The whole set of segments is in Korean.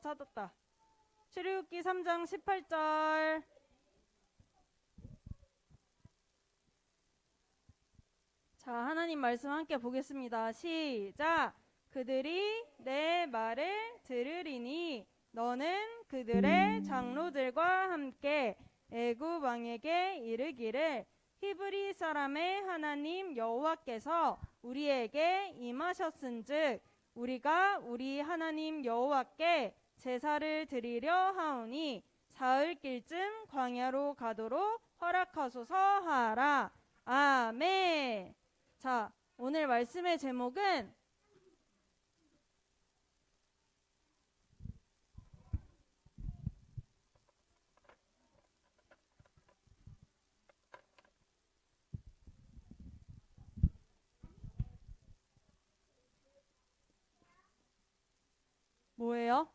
찾았다. 출애굽기 3장 18절. 자, 하나님 말씀 함께 보겠습니다. 시작. 그들이 내 말을 들으리니 너는 그들의 장로들과 함께 애굽 왕에게 이르기를 히브리 사람의 하나님 여호와께서 우리에게 임하셨은즉 우리가 우리 하나님 여호와께 제사를 드리려 하오니 사흘길쯤 광야로 가도록 허락하소서 하라. 아멘. 자, 오늘 말씀의 제목은 뭐예요?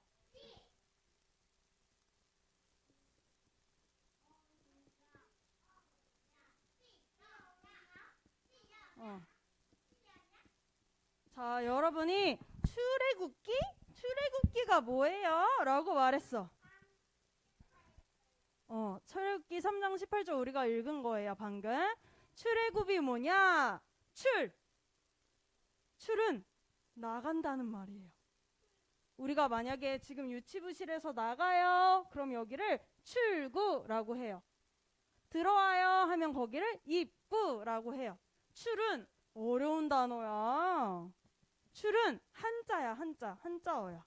어. 자, 여러분이 출애굽기? 출애굽기가 뭐예요? 라고 말했어. 어, 출애굽기 3장 18절 우리가 읽은 거예요, 방금. 출애굽이 뭐냐? 출. 출은 나간다는 말이에요. 우리가 만약에 지금 유치부실에서 나가요. 그럼 여기를 출구라고 해요. 들어와요 하면 거기를 입구라고 해요. 출은 어려운 단어야. 출은 한자야, 한자, 한자어야.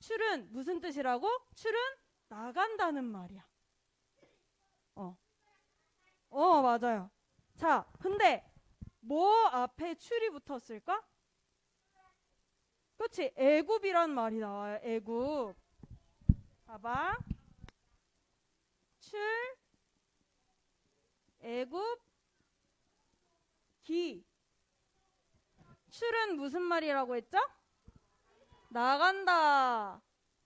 출은 무슨 뜻이라고? 출은 나간다는 말이야. 어. 어, 맞아요. 자, 근데 뭐 앞에 출이 붙었을까? 그렇지. 애굽이란 말이 나와요. 애굽. 봐봐. 출 애굽 기 출은 무슨 말이라고 했죠? 나간다.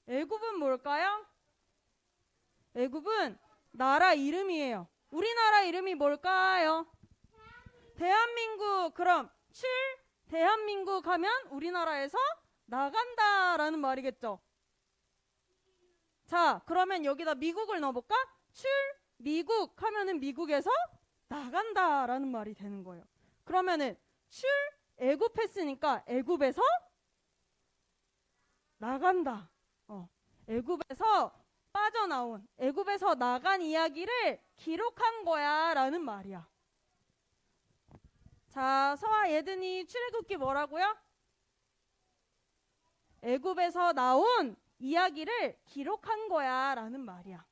애굽은 뭘까요? 애굽은 나라 이름이에요. 우리나라 이름이 뭘까요? 대한민국. 그럼 출 대한민국 하면 우리나라에서 나간다라는 말이겠죠. 자, 그러면 여기다 미국을 넣어볼까? 출 미국 하면은 미국에서 나간다라는 말이 되는 거예요. 그러면은 출 애굽했으니까 애굽에서 나간다. 어, 애굽에서 빠져나온 애굽에서 나간 이야기를 기록한 거야라는 말이야. 자, 서아 예든이 출애굽기 뭐라고요? 애굽에서 나온 이야기를 기록한 거야라는 말이야.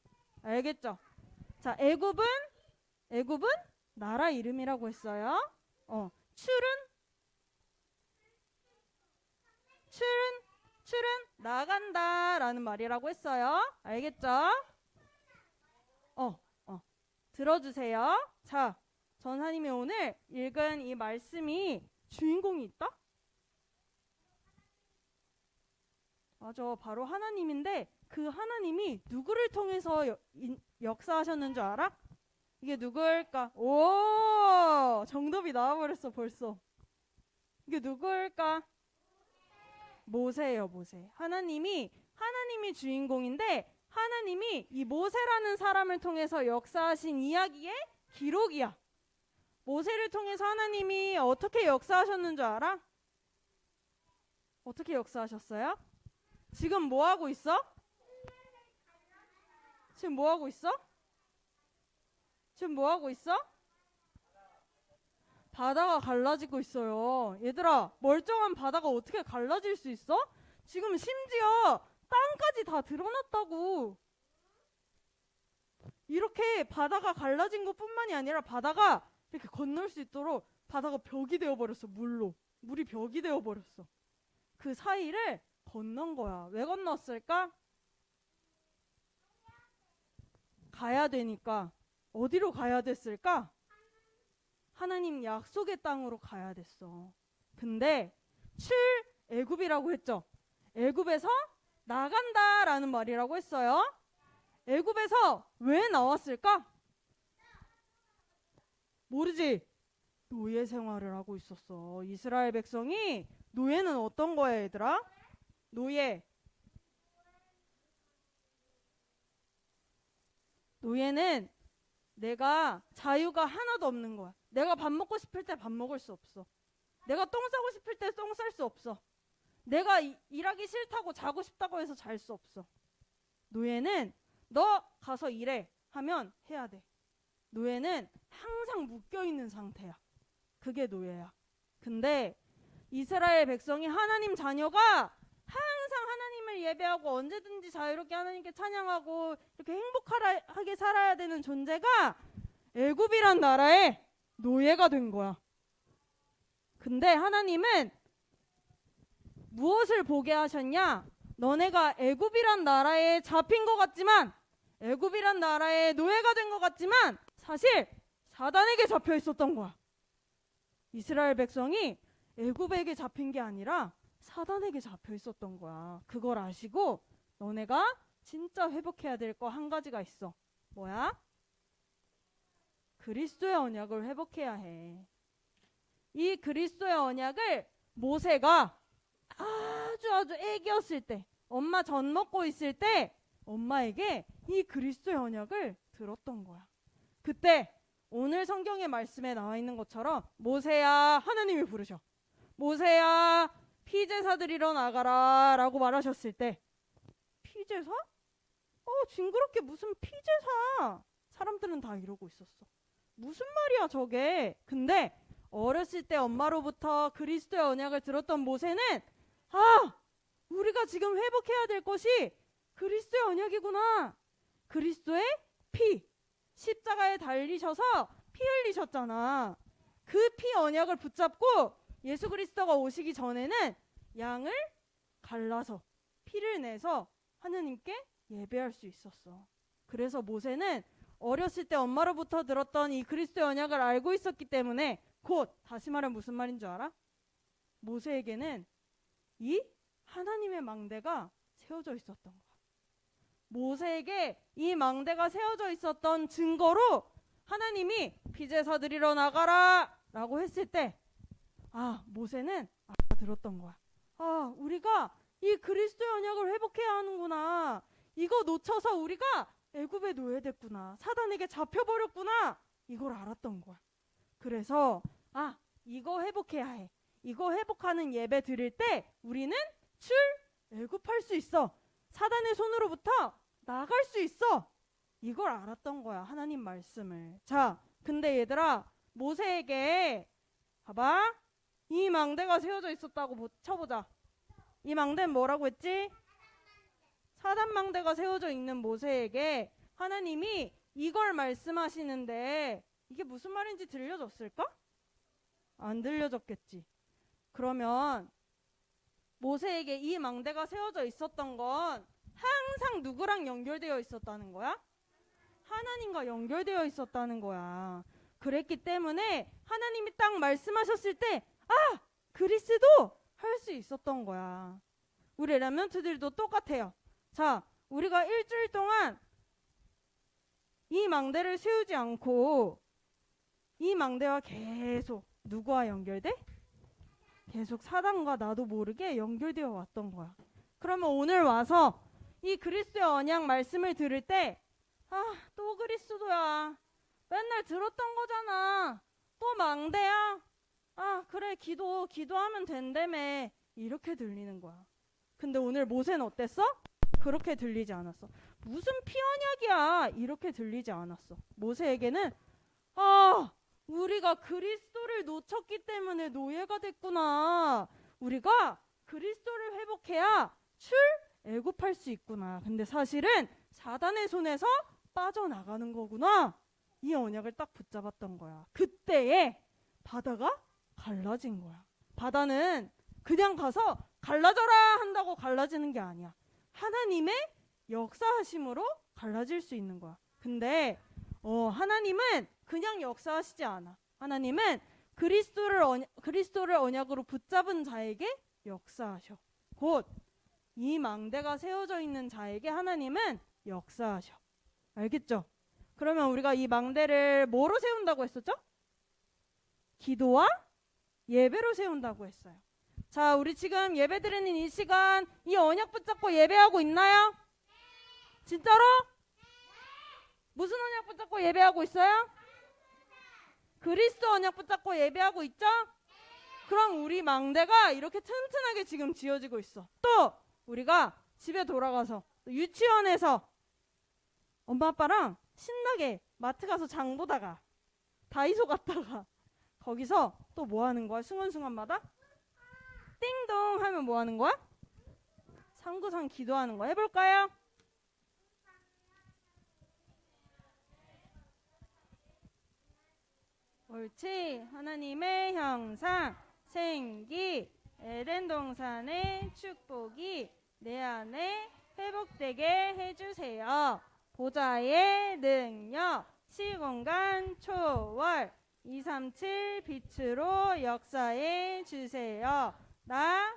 알겠죠? 자, 애굽은 애굽은 나라 이름이라고 했어요. 어, 출은 출은 출은 나간다라는 말이라고 했어요. 알겠죠? 어, 어. 들어주세요. 자, 전사님이 오늘 읽은 이 말씀이 주인공이 있다? 맞아. 바로 하나님인데 그 하나님이 누구를 통해서 여- 인- 역사하셨는 줄 알아? 이게 누구일까? 오! 정답이 나와버렸어, 벌써. 이게 누구일까? 모세예요, 모세. 하나님이, 하나님이 주인공인데, 하나님이 이 모세라는 사람을 통해서 역사하신 이야기의 기록이야. 모세를 통해서 하나님이 어떻게 역사하셨는 줄 알아? 어떻게 역사하셨어요? 지금 뭐 하고 있어? 지금 뭐 하고 있어? 지금 뭐 하고 있어? 바다가 갈라지고 있어요. 얘들아, 멀쩡한 바다가 어떻게 갈라질 수 있어? 지금 심지어 땅까지 다 드러났다고. 이렇게 바다가 갈라진 것 뿐만이 아니라 바다가 이렇게 건널 수 있도록 바다가 벽이 되어버렸어, 물로. 물이 벽이 되어버렸어. 그 사이를 건넌 거야. 왜 건넜을까? 가야 되니까. 어디로 가야 됐을까? 하나님 약속의 땅으로 가야 됐어. 근데 출애굽이라고 했죠. 애굽에서 나간다라는 말이라고 했어요. 애굽에서 왜 나왔을까? 모르지. 노예 생활을 하고 있었어. 이스라엘 백성이 노예는 어떤 거야, 얘들아? 노예. 노예는 내가 자유가 하나도 없는 거야. 내가 밥 먹고 싶을 때 밥 먹을 수 없어. 내가 똥 싸고 싶을 때 똥 쌀 수 없어. 내가 이- 일하기 싫다고 자고 싶다고 해서 잘 수 없어. 노예는 너 가서 일해 하면 해야 돼. 노예는 항상 묶여 있는 상태야. 그게 노예야. 근데 이스라엘 백성이 하나님 자녀가 예배하고 언제든지 자유롭게 하나님께 찬양하고 이렇게 행복하게 살아야 되는 존재가 애굽이란 나라의 노예가 된 거야. 근데 하나님은 무엇을 보게 하셨냐? 너네가 애굽이란 나라에 잡힌 것 같지만 애굽이란 나라의 노예가 된 것 같지만 사실 사단에게 잡혀 있었던 거야. 이스라엘 백성이 애굽에게 잡힌 게 아니라 사단에게 잡혀 있었던 거야. 그걸 아시고 너네가 진짜 회복해야 될 거 한 가지가 있어. 뭐야? 그리스도의 언약을 회복해야 해. 이 그리스도의 언약을 모세가 아주 아주 애기였을 때, 엄마 젖 먹고 있을 때 엄마에게 이 그리스도의 언약을 들었던 거야. 그때 오늘 성경의 말씀에 나와 있는 것처럼 모세야 하나님이 부르셔. 모세야 피제사들이러 나가라 라고 말하셨을 때 피제사? 어 징그럽게 무슨 피제사? 사람들은 다 이러고 있었어. 무슨 말이야 저게? 근데 어렸을 때 엄마로부터 그리스도의 언약을 들었던 모세는 아 우리가 지금 회복해야 될 것이 그리스도의 언약이구나. 그리스도의 피 십자가에 달리셔서 피 흘리셨잖아. 그 피 언약을 붙잡고 예수 그리스도가 오시기 전에는 양을 갈라서 피를 내서 하느님께 예배할 수 있었어. 그래서 모세는 어렸을 때 엄마로부터 들었던 이 그리스도의 언약을 알고 있었기 때문에 곧 다시 말하면 무슨 말인 줄 알아? 모세에게는 이 하나님의 망대가 세워져 있었던 거야. 모세에게 이 망대가 세워져 있었던 증거로 하나님이 피제사들이러 나가라 라고 했을 때 아, 모세는 알아들었던 거야. 아, 우리가 이 그리스도의 언약을 회복해야 하는구나. 이거 놓쳐서 우리가 애굽에 노예됐구나. 사단에게 잡혀버렸구나. 이걸 알았던 거야. 그래서 아, 이거 회복해야 해. 이거 회복하는 예배 드릴 때 우리는 출 애굽할 수 있어. 사단의 손으로부터 나갈 수 있어. 이걸 알았던 거야. 하나님 말씀을. 자, 근데 얘들아, 모세에게 봐봐. 이 망대가 세워져 있었다고 보- 쳐보자. 이 망대는 뭐라고 했지? 사단 망대가 세워져 있는 모세에게 하나님이 이걸 말씀하시는데 이게 무슨 말인지 들려줬을까? 안 들려줬겠지. 그러면 모세에게 이 망대가 세워져 있었던 건 항상 누구랑 연결되어 있었다는 거야? 하나님과 연결되어 있었다는 거야. 그랬기 때문에 하나님이 딱 말씀하셨을 때, 아! 그리스도! 할 수 있었던 거야. 우리 레멘트들도 똑같아요. 자, 우리가 일주일 동안 이 망대를 세우지 않고 이 망대와 계속 누구와 연결돼? 계속 사단과 나도 모르게 연결되어 왔던 거야. 그러면 오늘 와서 이 그리스도의 언약 말씀을 들을 때, 아, 또 그리스도야. 맨날 들었던 거잖아. 또 망대야. 아, 그래, 기도, 기도하면 된다며. 이렇게 들리는 거야. 근데 오늘 모세는 어땠어? 그렇게 들리지 않았어. 무슨 피언약이야. 이렇게 들리지 않았어. 모세에게는, 아, 우리가 그리스도를 놓쳤기 때문에 노예가 됐구나. 우리가 그리스도를 회복해야 출 애굽할 수 있구나. 근데 사실은 사단의 손에서 빠져나가는 거구나. 이 언약을 딱 붙잡았던 거야. 그때에 바다가 갈라진 거야. 바다는 그냥 가서 갈라져라 한다고 갈라지는 게 아니야. 하나님의 역사하심으로 갈라질 수 있는 거야. 근데 어, 하나님은 그냥 역사하시지 않아. 하나님은 그리스도를 언, 그리스도를 언약으로 붙잡은 자에게 역사하셔. 곧 이 망대가 세워져 있는 자에게 하나님은 역사하셔. 알겠죠? 그러면 우리가 이 망대를 뭐로 세운다고 했었죠? 기도와 예배로 세운다고 했어요. 자, 우리 지금 예배 드리는 이 시간 이 언약 붙잡고 예배하고 있나요? 진짜로? 무슨 언약 붙잡고 예배하고 있어요? 그리스도 언약 붙잡고 예배하고 있죠? 그럼 우리 망대가 이렇게 튼튼하게 지금 지어지고 있어. 또 우리가 집에 돌아가서 또 유치원에서 엄마 아빠랑 신나게 마트 가서 장 보다가 다이소 갔다가 거기서 또 뭐 하는 거야? 순간순간마다 띵동 하면 뭐 하는 거야? 상구상 기도하는 거 해볼까요? 옳지. 하나님의 형상, 생기, 에덴 동산의 축복이 내 안에 회복되게 해주세요. 보좌의 능력, 시공간 초월, 237 빛으로 역사해 주세요. 나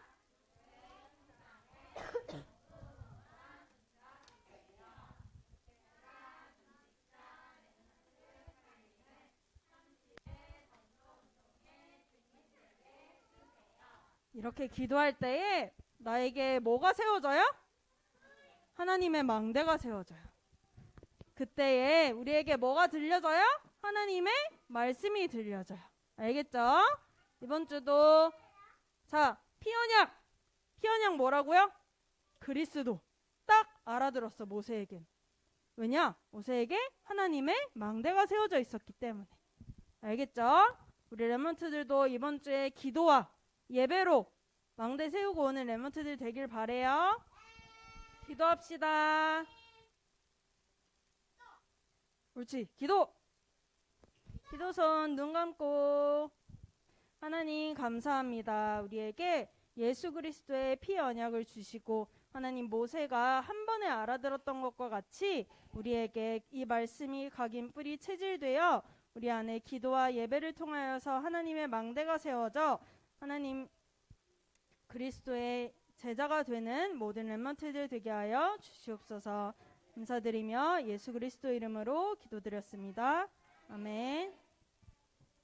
이렇게 기도할 때에 나에게 뭐가 세워져요? 하나님의 망대가 세워져요. 그때에 우리에게 뭐가 들려져요? 하나님의 말씀이 들려져요. 알겠죠? 이번 주도 자 피언약 피언약 뭐라고요? 그리스도 딱 알아들었어 모세에겐. 왜냐? 모세에게 하나님의 망대가 세워져 있었기 때문에. 알겠죠? 우리 레몬트들도 이번 주에 기도와 예배로 망대 세우고 오는 레몬트들 되길 바래요. 기도합시다. 옳지. 기도. 기도손 눈 감고 하나님 감사합니다. 우리에게 예수 그리스도의 피 언약을 주시고 하나님 모세가 한 번에 알아들었던 것과 같이 우리에게 이 말씀이 각인 뿌리 체질되어 우리 안에 기도와 예배를 통하여서 하나님의 망대가 세워져 하나님 그리스도의 제자가 되는 모든 렘먼트들 되게 하여 주시옵소서 감사드리며 예수 그리스도 이름으로 기도드렸습니다. 아멘.